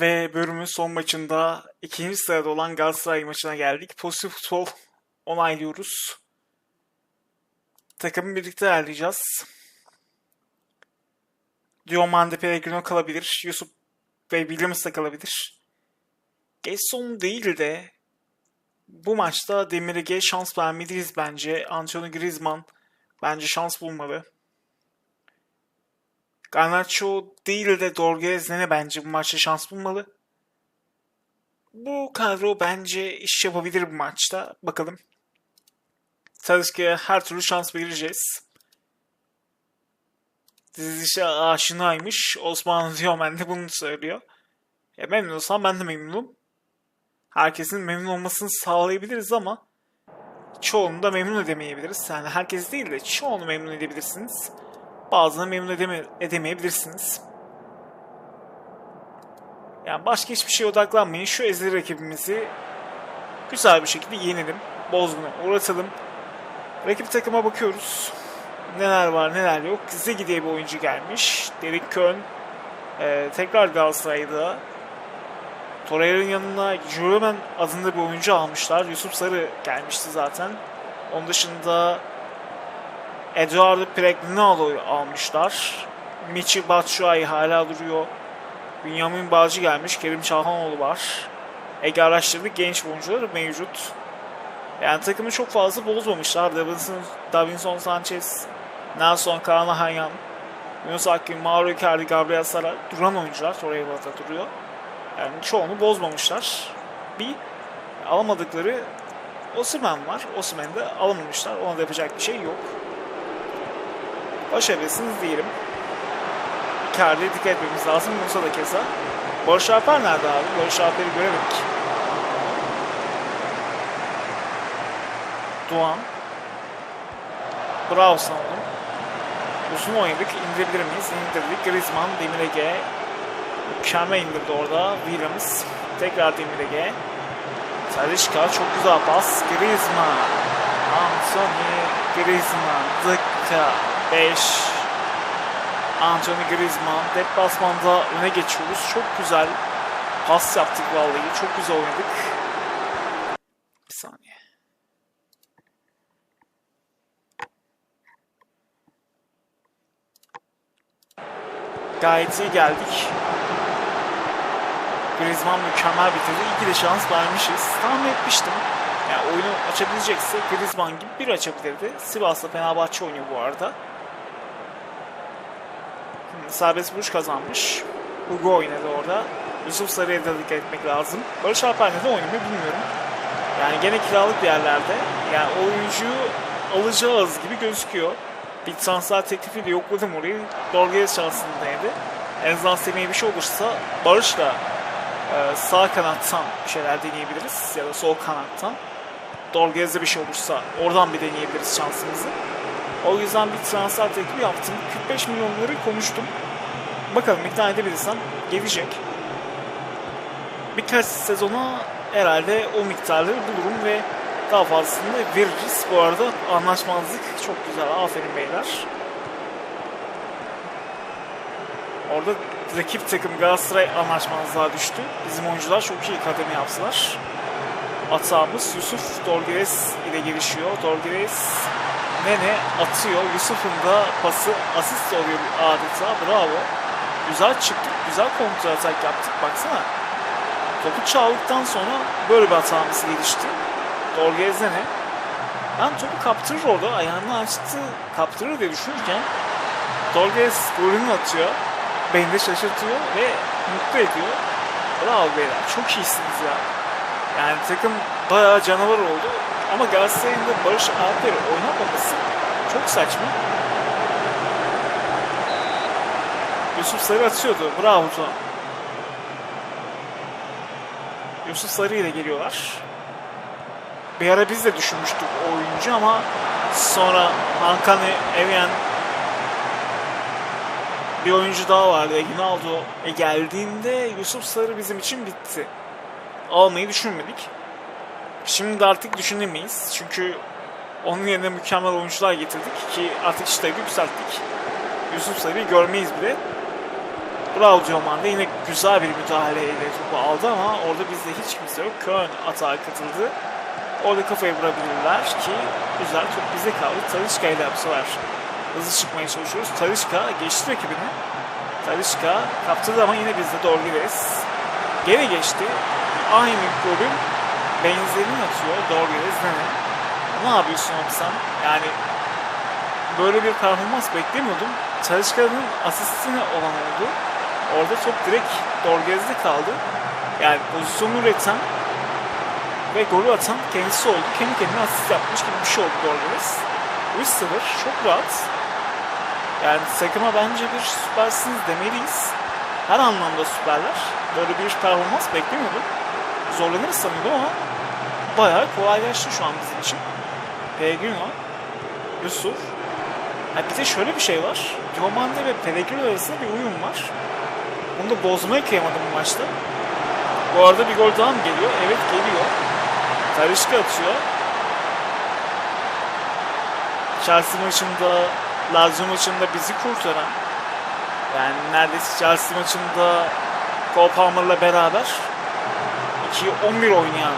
Ve bölümün son maçında ikinci sırada olan Galatasaray maçına geldik. Pozitif futbol onaylıyoruz. Takımı birlikte ayarlayacağız. Diomande Pellegrino kalabilir. Yusuf ve Williams da kalabilir. Gerson değil de bu maçta Demirege şans vermeliyiz bence. Antonio Griezmann bence şans bulmalı. Garnacho değil de Dorguez Nene bence bu maçta şans bulmalı. Bu kadro bence iş yapabilir bu maçta. Bakalım. Talisca'ya her türlü şans vereceğiz. Dizilişe aşinaymış. Osman Diyomen de bunu söylüyor. Ya memnun olsam ben de memnunum. Herkesin memnun olmasını sağlayabiliriz ama çoğunu da memnun edemeyebiliriz. Yani herkes değil de çoğunu memnun edebilirsiniz. Bazılarını memnun edeme edemeyebilirsiniz. Yani başka hiçbir şeye odaklanmayın. Şu ezeli rakibimizi güzel bir şekilde yenelim. Bozguna uğratalım. Rakip takıma bakıyoruz. Neler var neler yok. Zeki diye bir oyuncu gelmiş. Derek Kön ee, tekrar Galatasaray'da. Torreira'nın yanına Jurgen adında bir oyuncu almışlar. Yusuf Sarı gelmişti zaten. Onun dışında Eduardo Pregnalo'yu almışlar. Michi Batshuayi hala duruyor. Bünyamin Bağcı gelmiş. Kerim Çalhanoğlu var. Ege araştırdık genç oyuncular mevcut. Yani takımı çok fazla bozmamışlar. Davinson, Davinson Sanchez, Nelson Kanahayan, Yunus Akgün, Mauro Icardi, Gabriel Sara duran oyuncular. Torreira'da duruyor. Yani çoğunu bozmamışlar. Bir alamadıkları Osimhen var. Osimhen'i de alamamışlar. Ona da yapacak bir şey yok. Başarılısınız diyelim. Icardi'ye dikkat etmemiz lazım. Musa da keza. Barış Alper nerede abi? Barış Alper'i göremedik. Doğan. Bravo oğlum. Uzun oynadık. İndirebilir miyiz? İndirdik. Griezmann, Demir Ege. Mükemmel indirdi orada. Williams. Tekrar Demir Ege. Talişka çok güzel pas. Griezmann. Anthony Griezmann. Dakika 5. Anthony Griezmann. Deplasmanda öne geçiyoruz. Çok güzel pas yaptık vallahi. Çok güzel oynadık. Bir saniye. Gayet iyi geldik. Griezmann mükemmel bitirdi. İyi ki de şans vermişiz. Tahmin etmiştim. Yani oyunu açabilecekse Griezmann gibi bir açabilirdi. Sivas'la Fenerbahçe oynuyor bu arada. Serbest vuruş kazanmış. Hugo oynadı orada. Yusuf Sarı'ya da etmek lazım. Barış Alper neden oynamıyor bilmiyorum. Yani gene kiralık bir yerlerde. Yani oyuncuyu alacağız gibi gözüküyor. Bir transfer teklifiyle yokladım orayı. Dorguez şansındaydı. En azından Semih'e bir şey olursa Barış'la e, sağ kanattan bir şeyler deneyebiliriz. Ya da sol kanattan. Dorguez'de bir şey olursa oradan bir deneyebiliriz şansımızı. O yüzden bir transfer teklifi yaptım. 45 milyonları konuştum. Bakalım ikna edebilirsem gelecek. Birkaç sezona herhalde o miktarları bulurum ve daha fazlasını da veririz. Bu arada anlaşmazlık çok güzel. Aferin beyler. Orada rakip takım Galatasaray anlaşmazlığa düştü. Bizim oyuncular çok iyi kademe yaptılar. Atağımız Yusuf Dorgeres ile gelişiyor. Dorgeres Nene atıyor. Yusuf'un da pası asist oluyor adeta. Bravo. Güzel çıktık. Güzel kontrol atak yaptık. Baksana. Topu çaldıktan sonra böyle bir hatamız gelişti. Dorgeres Nene. Ben topu kaptırır orada. Ayağını açtı. Kaptırır diye düşünürken Dorgeres golünü atıyor. Beni de şaşırtıyor ve mutlu ediyor. Bravo beyler. Çok iyisiniz ya. Yani takım bayağı canavar oldu. Ama Galatasaray'ın da Barış Alper'i oynatmaması çok saçma. Yusuf Sarı atıyordu. Bravo Tuğan. Yusuf Sarı ile geliyorlar. Bir ara biz de düşünmüştük o oyuncu ama sonra Hakan Evyen bir oyuncu daha vardı Aguinaldo e geldiğinde Yusuf Sarı bizim için bitti. Almayı düşünmedik. Şimdi de artık düşünemeyiz. Çünkü onun yerine mükemmel oyuncular getirdik ki artık işleri yükselttik. Yusuf Sarı'yı görmeyiz bile. Bravo Diomande yine güzel bir müdahaleyle topu aldı ama orada bizde hiç kimse yok. Köln atağa katıldı. Orada kafayı vurabilirler ki güzel top bize kaldı. Talişka ile sefer hızlı çıkmaya çalışıyoruz. Talişka geçti rakibini. Talişka kaptırdı ama yine bizde doğru gideriz. Geri geçti. Aynı golün benzerini atıyor. Doğru gideriz. Ne? Ne yapıyorsun abi sen? Yani böyle bir performans beklemiyordum. Çalışkan'ın asistine olan oldu. Orada top direkt Dorgez'de kaldı. Yani pozisyonu üreten ve golü atan kendisi oldu. Kendi kendine asist yapmış gibi bir şey oldu Dorgez. 3-0 çok rahat. Yani takıma bence bir süpersiniz demeliyiz. Her anlamda süperler. Böyle bir performans beklemiyordum. Zorlanırız sanıyordum ama bayağı kolaylaştı şu an bizim için. Pellegrino, Yusuf, bir de şöyle bir şey var. Diomande ve Pellegrino arasında bir uyum var. Bunu da bozmaya kıyamadım bu maçta. Bu arada bir gol daha mı geliyor? Evet geliyor. Tarışka atıyor. Chelsea maçında, Lazio maçında bizi kurtaran yani neredeyse Chelsea maçında Cole Palmer'la beraber 2-11 oynayan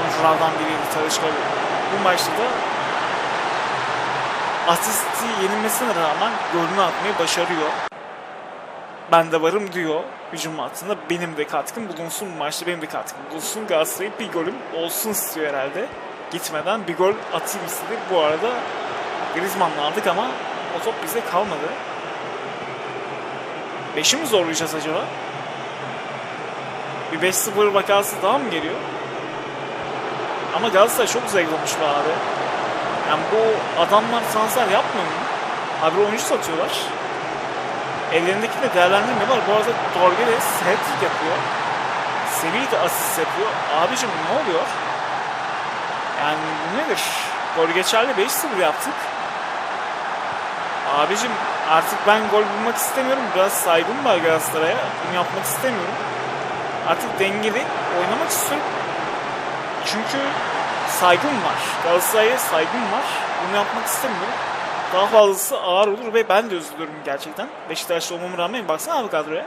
oyunculardan biriydi Tarışka. Bu maçta da asisti yenilmesine rağmen golünü atmayı başarıyor. Ben de varım diyor hücum hattında. Benim de katkım bulunsun bu maçta benim de katkım bulunsun. Galatasaray'ın bir golüm olsun istiyor herhalde. Gitmeden bir gol atayım istedi. Bu arada Griezmann'la aldık ama o top bize kalmadı. Beşi mi zorlayacağız acaba? Bir 5-0 vakası daha mı geliyor? Ama Galatasaray çok zayıflamış be abi. Yani bu adamlar transfer yapmıyor mu? Abi oyuncu satıyorlar. Ellerindeki de değerlendirme var. Bu arada Dorgeles hat-trick yapıyor. Semih de asist yapıyor. Abicim ne oluyor? Yani bu nedir? Gol geçerli 5-0 yaptık. Abicim artık ben gol bulmak istemiyorum. Biraz saygım var Galatasaray'a. Bunu yapmak istemiyorum. Artık dengeli oynamak istiyorum. Çünkü saygım var. Galatasaray'a saygım var. Bunu yapmak istemiyorum. Daha fazlası ağır olur ve ben de üzülürüm gerçekten. Beşiktaşlı olmama rağmen baksana abi kadroya.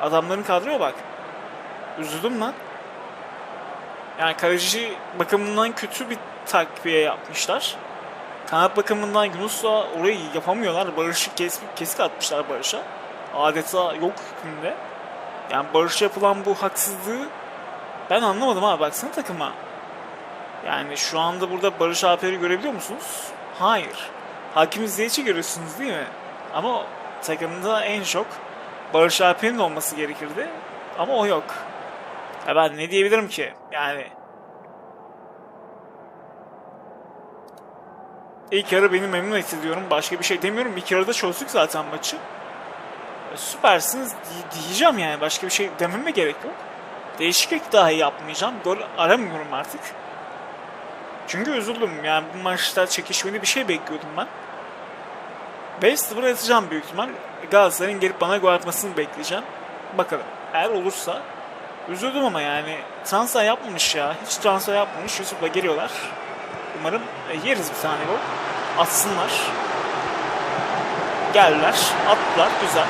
Adamların kadroya bak. Üzüldüm lan. Yani kaleci bakımından kötü bir takviye yapmışlar. Kanat bakımından Yunus'la orayı yapamıyorlar. Barış'ı kesik, kesik atmışlar Barış'a. Adeta yok hükmünde. Yani Barış'a yapılan bu haksızlığı ben anlamadım ha baksana takıma. Yani şu anda burada Barış Alper'i görebiliyor musunuz? Hayır. Hakim Ziyech'i görüyorsunuz değil mi? Ama takımda en çok Barış Alper'in olması gerekirdi. Ama o yok. Ya ben ne diyebilirim ki? Yani İlk yarı beni memnun etti diyorum. Başka bir şey demiyorum. İlk yarıda çözdük zaten maçı. Süpersiniz diyeceğim yani. Başka bir şey dememe gerek yok. Değişiklik dahi yapmayacağım. Gol aramıyorum artık. Çünkü üzüldüm. Yani bu maçta çekişmeli bir şey bekliyordum ben. 5-0 atacağım büyük ihtimal. Galatasaray'ın gelip bana gol atmasını bekleyeceğim. Bakalım. Eğer olursa üzüldüm ama yani transfer yapmamış ya. Hiç transfer yapmamış. Yusuf'la geliyorlar. Umarım e, yeriz bir tane gol. Atsınlar. Geldiler. Attılar. Güzel.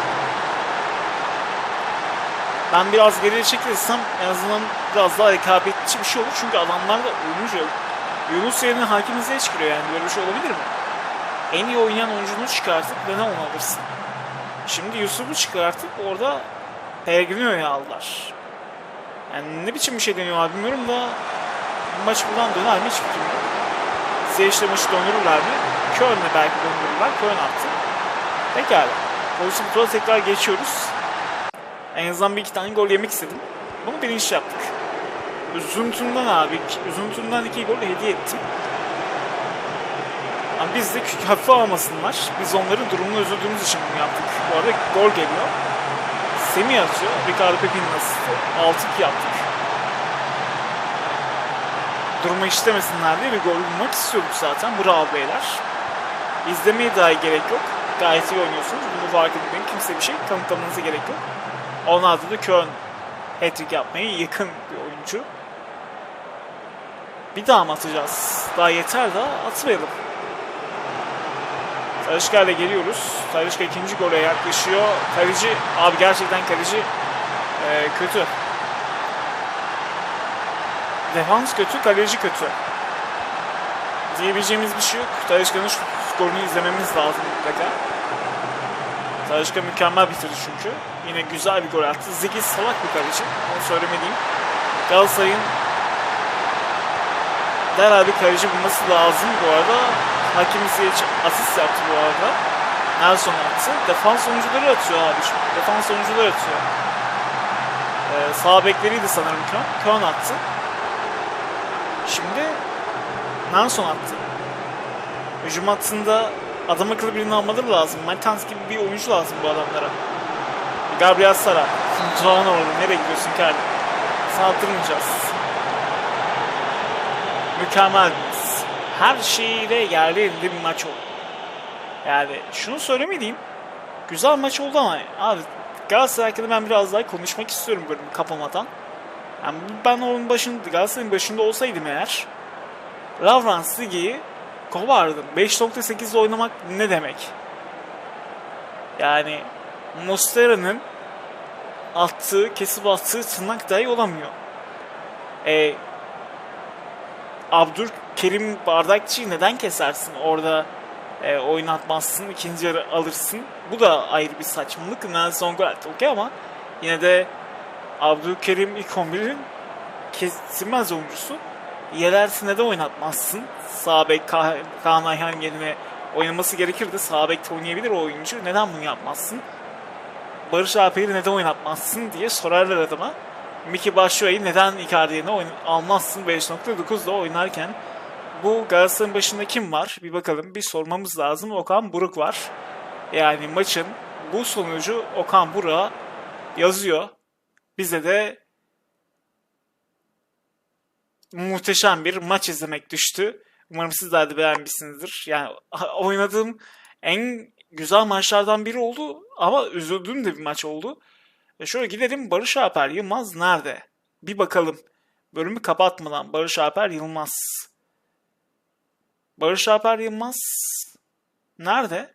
Ben biraz geriye çekilirsem en azından biraz daha rekabetçi bir şey olur. Çünkü adamlar da yok. Yunus yerine Hakim Ziyech çıkıyor yani. Böyle bir şey olabilir mi? En iyi oynayan oyuncunu çıkartıp ve ne onu alırsın? Şimdi Yusuf'u çıkartıp orada Pellegrino'yu aldılar. Yani ne biçim bir şey deniyor abi bilmiyorum da maç buradan döner mi hiç fikrim yok. Ziyech'le maçı döndürürler mi? Köln'le belki döndürürler. Köln attı. Pekala. Pozisyon tura tekrar geçiyoruz. En azından bir iki tane gol yemek istedim. Bunu bilinçli yaptık. Üzüntümden abi, üzüntümden iki gol hediye ettim. Ama biz de hafife almasınlar. Biz onların durumunu üzüldüğümüz için bunu yaptık. Bu arada gol geliyor. Semih atıyor. Ricardo Pepi'nin asisti. 6-2 yaptık. Durumu işlemesinler diye bir gol bulmak istiyorduk zaten. Bravo beyler. İzlemeye dahi gerek yok. Gayet iyi oynuyorsunuz. Bunu fark edin. Kimse bir şey kanıtlamanıza gerek yok. Onlarda da Köln hat-trick yapmaya yakın bir oyuncu. Bir daha mı atacağız? Daha yeter daha atmayalım. Talişka ile geliyoruz. Talişka ikinci gole yaklaşıyor. Kaleci, abi gerçekten kaleci e, kötü. Defans kötü, kaleci kötü. Diyebileceğimiz bir şey yok. Talişka'nın şu skorunu izlememiz lazım mutlaka. Talişka mükemmel bitirdi çünkü. Yine güzel bir gol attı. Zeki salak bir kaleci. Onu söylemeliyim. Galatasaray'ın derhal bir kaleci bulması lazım bu arada. Hakim Ziyech asist yaptı bu arada. Nelson attı. Defans oyuncuları atıyor abi. Defans oyuncuları atıyor. Ee, sağ bekleriydi sanırım Kön. Kön attı. Şimdi Nelson attı. Hücum hattında adam akıllı birini almaları lazım. Mertens gibi bir oyuncu lazım bu adamlara. Gabriel Sara. Durağın orada. Nereye gidiyorsun kardeşim? Saldırmayacağız. Mükemmel. Her şeyiyle yerli yerinde bir maç oldu. Yani şunu söylemeliyim. Güzel maç oldu ama abi Galatasaray hakkında ben biraz daha konuşmak istiyorum bölümü kapamadan. Yani ben onun başında, Galatasaray'ın başında olsaydım eğer Lavrans Ligi'yi kovardım. 5.8'de oynamak ne demek? Yani Mostera'nın attığı, kesip attığı tırnak dahi olamıyor. E, Abdülkerim Bardakçı'yı neden kesersin? Orada e, oynatmazsın, ikinci yarı alırsın. Bu da ayrı bir saçmalık. Nelson gol attı okey ama yine de Abdülkerim ilk 11'in kesilmez oyuncusu. Yelersin neden oynatmazsın? Sağ bek Kah Kaan Ayhan yerine oynaması gerekirdi. Sağ bekte oynayabilir o oyuncu. Neden bunu yapmazsın? Barış Alper'i neden oynatmazsın diye sorarlar adama. Miki Başşuay'ı neden Icardi yerine almazsın 5.9'da oynarken bu Galatasaray'ın başında kim var? Bir bakalım. Bir sormamız lazım. Okan Buruk var. Yani maçın bu sonucu Okan Buruk'a yazıyor. Bize de muhteşem bir maç izlemek düştü. Umarım sizler de beğenmişsinizdir. Yani oynadığım en güzel maçlardan biri oldu ama üzüldüğüm de bir maç oldu. E şöyle gidelim Barış Alper Yılmaz nerede? Bir bakalım. Bölümü kapatmadan Barış Alper Yılmaz. Barış Alper Yılmaz nerede?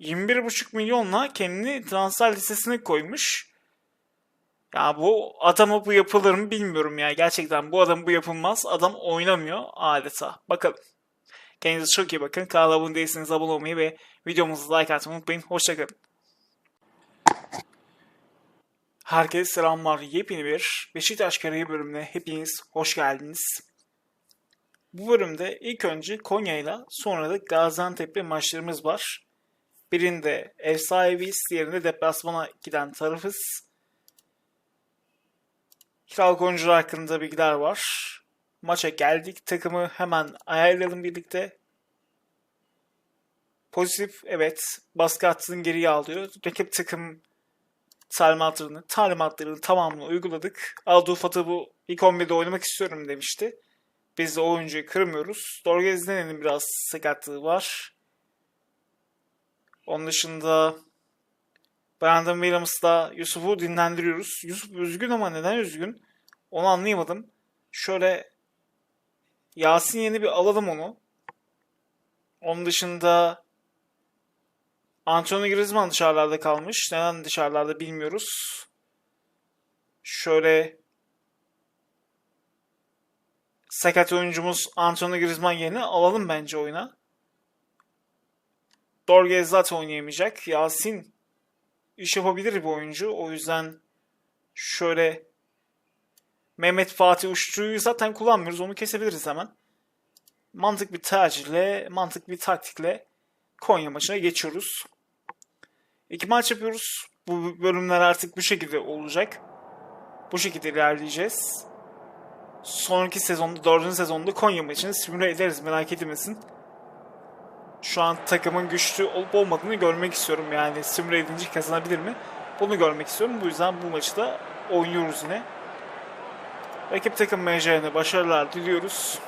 21,5 milyonla kendini transfer listesine koymuş. Ya bu adamı bu yapılır mı bilmiyorum ya. Gerçekten bu adam bu yapılmaz. Adam oynamıyor adeta. Bakalım. Kendinize çok iyi bakın. Kanala abone değilseniz abone olmayı ve videomuzu like atmayı unutmayın. Hoşçakalın. Herkese selamlar. Yepyeni bir Beşiktaş Karayı bölümüne hepiniz hoş geldiniz. Bu bölümde ilk önce Konya ile sonra da Gaziantep'le maçlarımız var. Birinde ev sahibiyiz, diğerinde deplasmana giden tarafız. Kiralık oyuncular hakkında bilgiler var. Maça geldik. Takımı hemen ayarlayalım birlikte. Pozitif evet. Baskı hattını geriye alıyor. Rakip takım talimatlarını, talimatlarını tamamını uyguladık. Aldo Fatı bu ilk 11'de oynamak istiyorum demişti. Biz de oyuncuyu kırmıyoruz. Dorgez Nenen'in biraz sakatlığı var. Onun dışında Brandon Williams'la Yusuf'u dinlendiriyoruz. Yusuf üzgün ama neden üzgün? Onu anlayamadım. Şöyle Yasin yeni bir alalım onu. Onun dışında Antonio Griezmann dışarılarda kalmış. Neden dışarılarda bilmiyoruz. Şöyle sakat oyuncumuz Antonio Griezmann yerine alalım bence oyuna. Dorge zaten oynayamayacak. Yasin iş yapabilir bir oyuncu. O yüzden şöyle Mehmet Fatih Uççu'yu zaten kullanmıyoruz. Onu kesebiliriz hemen. Mantık bir tercihle, mantık bir taktikle Konya maçına geçiyoruz. İki maç yapıyoruz. Bu bölümler artık bu şekilde olacak. Bu şekilde ilerleyeceğiz. Sonraki sezonda, dördüncü sezonda Konya maçını simüle ederiz merak etmesin. Şu an takımın güçlü olup olmadığını görmek istiyorum yani simüle edince kazanabilir mi? Bunu görmek istiyorum. Bu yüzden bu maçı da oynuyoruz yine. Rakip takım menajerine başarılar diliyoruz.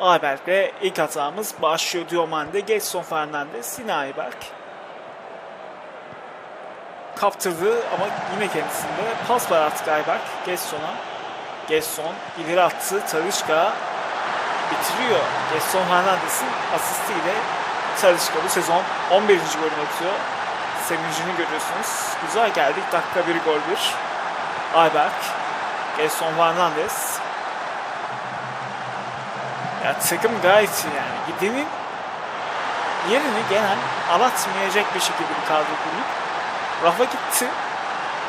Ayberk'le ilk hatamız başlıyor Diomande, Getson Fernandez, yine Ayberk. Kaptırdı ama yine kendisinde. Pas var artık Ayberk Getson'a. Getson ileri attı. Tarışka bitiriyor. Gerson Fernandes'in asistiyle Talisca bu sezon 11. golünü atıyor. Sevincini görüyorsunuz. Güzel geldik. Dakika 1 gol 1. Ayberk. Gerson Fernandes. Ya takım gayet iyi yani. Gidenin yerini genel aratmayacak bir şekilde bir kadro kurduk. Rafa gitti.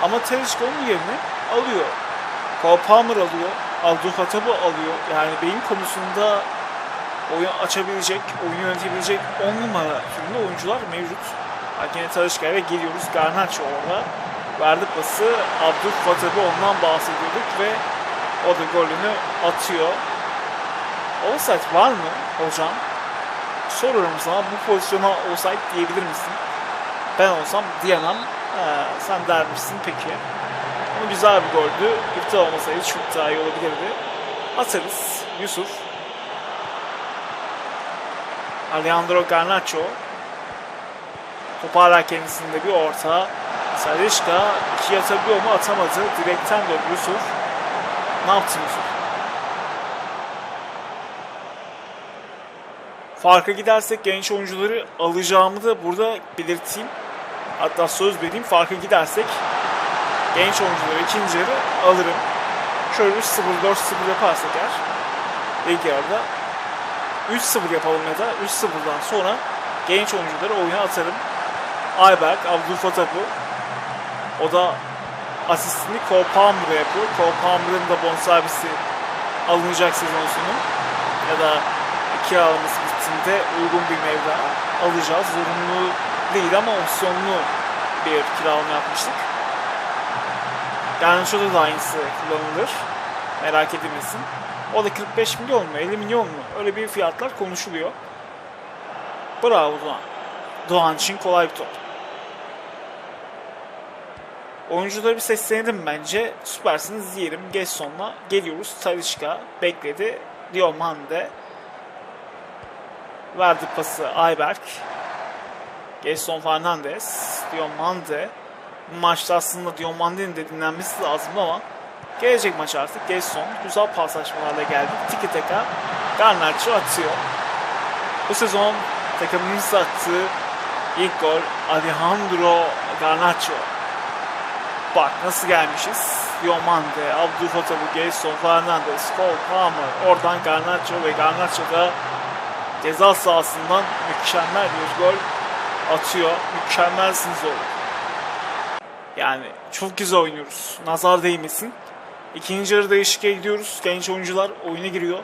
Ama Talisca onun yerini alıyor. Cole Palmer alıyor. Abdul Hatab'ı alıyor. Yani beyin konusunda oyun açabilecek, oyunu yönetebilecek 10 numara türünde oyuncular mevcut. Hakene Talişka'ya geliyoruz. Garnacho orada. Verdi pası. Abdul Hatab'ı ondan bahsediyorduk ve o da golünü atıyor. Offside var mı hocam? Soruyorum sana bu pozisyona offside diyebilir misin? Ben olsam diyemem. Ee, sen der misin peki? Ama güzel bir goldü. İptal olmasaydı çok daha iyi olabilirdi. Atarız. Yusuf. Alejandro Garnacho. Toparlar kendisinde bir orta. Salişka iki atabiliyor mu atamadı. Direkten dön Yusuf. Ne yaptın Yusuf? Farka gidersek genç oyuncuları alacağımı da burada belirteyim. Hatta söz vereyim farka gidersek genç oyuncuları ikinci yarı alırım. Şöyle 3-0, 4-0 yaparsak eğer ilk yarıda 3-0 yapalım ya da 3-0'dan sonra genç oyuncuları oyuna atarım. Ayberk, Abdülfatap'ı o da asistini Cole Palmer'a yapıyor. Cole Palmer'ın da bonservisi alınacak sezon sonu ya da kiralaması bittiğinde uygun bir mevla alacağız. Zorunlu değil ama opsiyonlu bir kiralama yapmıştık. Yani şurada da aynısı kullanılır. Merak edilmesin. O da 45 milyon mu 50 milyon mu? Öyle bir fiyatlar konuşuluyor. Bravo Doğan. Doğan için kolay bir top. Oyuncuları bir seslenelim bence. Süpersiniz diyelim. Geç sonuna geliyoruz. Talişka bekledi. Diomande verdi pası Ayberk. Gerson Fernandes. Diomande. Maçta aslında Diomande'nin de dinlenmesi lazım ama gelecek maç artık Gerson güzel paslaşmalarla geldi. Tiki taka Garnacho atıyor. Bu sezon takımımız attığı ilk gol Alejandro Garnacho. Bak nasıl gelmişiz. Diomande, Abdülfatabu, Gerson Fernandes, Cole Palmer, oradan Garnacho ve Garnacho da ceza sahasından mükemmel bir gol atıyor. Mükemmelsiniz oğlum. Yani çok güzel oynuyoruz. Nazar değmesin. İkinci yarı değişikliğe gidiyoruz. Genç oyuncular oyuna giriyor.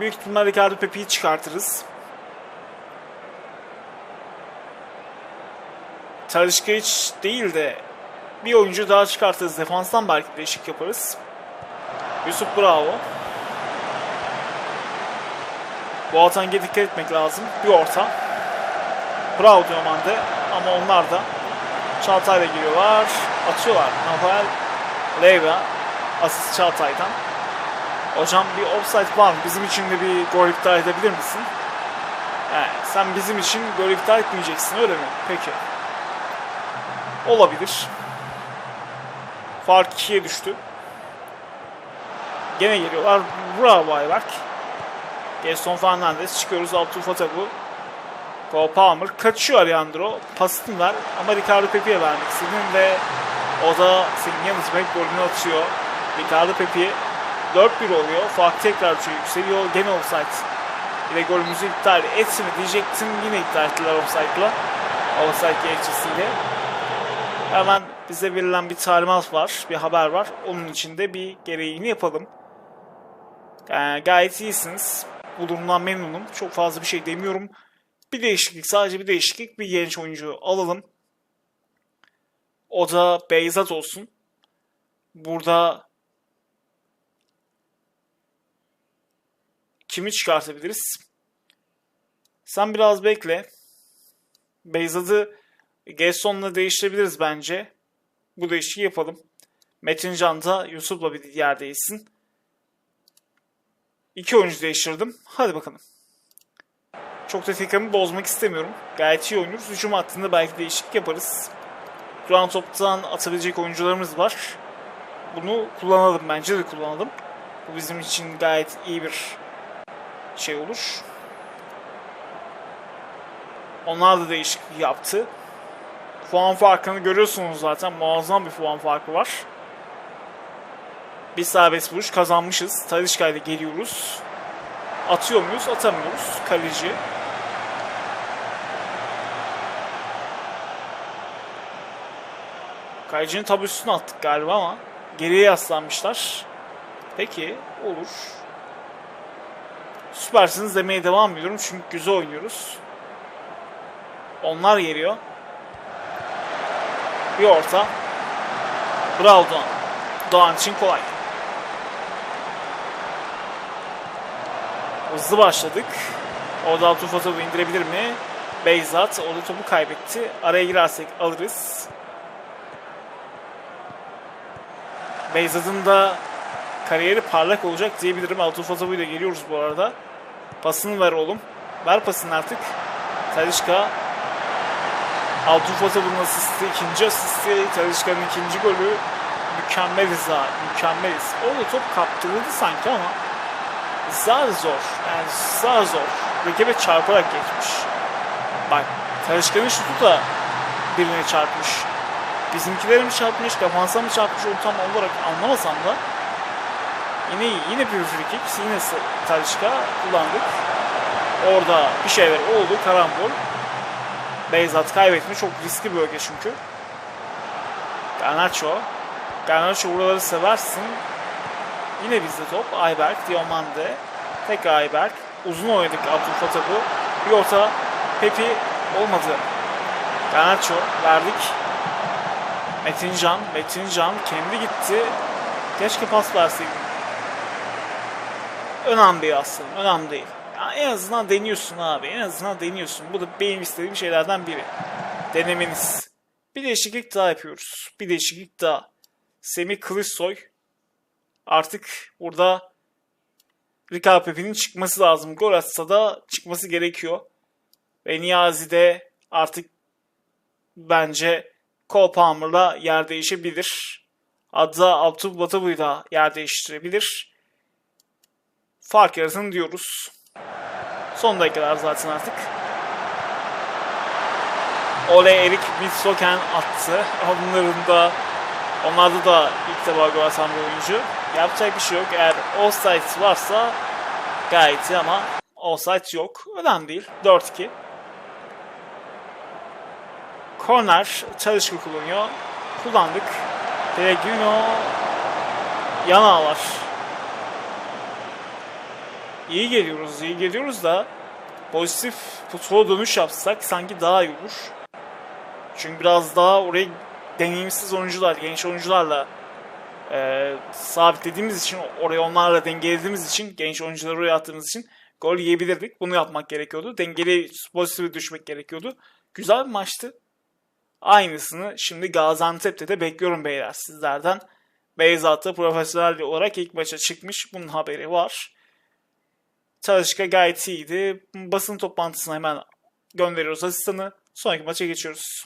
Büyük ihtimal Ricardo Pepe'yi çıkartırız. Talişka hiç değil de bir oyuncu daha çıkartırız. Defanstan belki değişik yaparız. Yusuf Bravo. Bu Boateng'e dikkat etmek lazım. Bir orta. Bravo Diomande. Ama onlar da Çağatay'la giriyorlar. Atıyorlar. Rafael Leiva. Asist Çağatay'dan. Hocam bir offside var mı? Bizim için de bir gol iptal edebilir misin? Yani sen bizim için gol iptal etmeyeceksin öyle mi? Peki. Olabilir. Fark 2'ye düştü. Gene geliyorlar. Bravo Ayberk. Gerson Fernandes çıkıyoruz. Abdülfatabu. Cole Palmer kaçıyor Alejandro. Pasını ver ama Ricardo Pepe'ye vermek istedin ve o da senin yanıtmak golünü atıyor. Ricardo Pepe 4-1 oluyor. Fark tekrar yükseliyor. Gene offside ile golümüzü iptal etsin diyecektim. Yine iptal ettiler offside'la. Offside gerekçesiyle. Hemen bize verilen bir talimat var. Bir haber var. Onun için de bir gereğini yapalım. Yani gayet iyisiniz. Bu durumdan memnunum. Çok fazla bir şey demiyorum. Bir değişiklik, sadece bir değişiklik. Bir genç oyuncu alalım. O da Beyzat olsun. Burada kimi çıkartabiliriz? Sen biraz bekle. Beyzat'ı Gesson'la değiştirebiliriz bence. Bu değişikliği yapalım. Metin Can da Yusuf'la bir yer değilsin. İki oyuncu değiştirdim. Hadi bakalım. Çok da tekrarımı bozmak istemiyorum. Gayet iyi oynuyoruz. Hücum hattında belki değişiklik yaparız. Duran toptan atabilecek oyuncularımız var. Bunu kullanalım. Bence de kullanalım. Bu bizim için gayet iyi bir şey olur. Onlar da değişiklik yaptı. Puan farkını görüyorsunuz zaten. Muazzam bir puan farkı var. Bir serbest vuruş kazanmışız. Talişka ile geliyoruz. Atıyor muyuz? Atamıyoruz. Kaleci. Kalecinin tabi üstüne attık galiba ama geriye yaslanmışlar. Peki olur. Süpersiniz demeye devam ediyorum çünkü güzel oynuyoruz. Onlar geliyor. Bir orta. Bravo Doğan. Doğan için kolay. Hızlı başladık. Orada Altufa topu indirebilir mi? Beyzat orada topu kaybetti. Araya girersek alırız. Beyzat'ın da kariyeri parlak olacak diyebilirim. Altufa topuyla geliyoruz bu arada. Pasını ver oğlum. Ver pasını artık. Talişka Altufa topunun asisti, ikinci asisti, Talişka'nın ikinci golü. Mükemmeliz ha, mükemmeliz. Orada top kaptırıldı sanki ama zar zor. Yani zar zor. Rakibe çarparak geçmiş. Bak Talişka'nın şutu da birine çarpmış. Bizimkilerin mi çarpmış, defansa mı çarpmış onu tam olarak anlamasam da yine. Yine bir free kick. Yine Talişka kullandık. Orada bir şeyler oldu. Karambol. Beyzat kaybetti. Çok riskli bölge çünkü. Garnacho. Garnacho buraları seversin. Yine bizde top. Ayberk, Diomande. Tekrar Ayberk. Uzun oynadık Abdülfatah'ı. Bir orta. Pepi olmadı. Garnacho verdik. Metincan. Metincan kendi gitti. Keşke pas verseydim. Önemli değil aslında. Önemli değil. Ya en azından deniyorsun abi. En azından deniyorsun. Bu da benim istediğim şeylerden biri. Denemeniz. Bir değişiklik daha yapıyoruz. Bir değişiklik daha. Semih Kılıçsoy artık burada Rika Pepe'nin çıkması lazım. Gol atsa da çıkması gerekiyor. Ve Niyazi de artık bence Cole Palmer'la yer değişebilir. Adza Abdul Batabu'yu da yer değiştirebilir. Fark yaratın diyoruz. Son dakikalar zaten artık. Ole Erik Mitsoken attı. Onların da onlarda da ilk defa gol atan bir oyuncu. Yapacak bir şey yok. Eğer offside varsa gayet iyi ama offside yok. Önemli değil. 4-2. Corner çalışkı kullanıyor. Kullandık. Pellegrino yan ağlar. İyi geliyoruz, iyi geliyoruz da pozitif futbola dönüş yapsak sanki daha iyi olur. Çünkü biraz daha oraya deneyimsiz oyuncular, genç oyuncularla e, sabitlediğimiz için, oraya onlarla dengelediğimiz için, genç oyuncuları oraya attığımız için gol yiyebilirdik. Bunu yapmak gerekiyordu. Dengeli pozitife düşmek gerekiyordu. Güzel bir maçtı. Aynısını şimdi Gaziantep'te de bekliyorum beyler sizlerden. Beyzat'ta profesyonel olarak ilk maça çıkmış. Bunun haberi var. Çalışka gayet iyiydi. Basın toplantısına hemen gönderiyoruz asistanı. Sonraki maça geçiyoruz.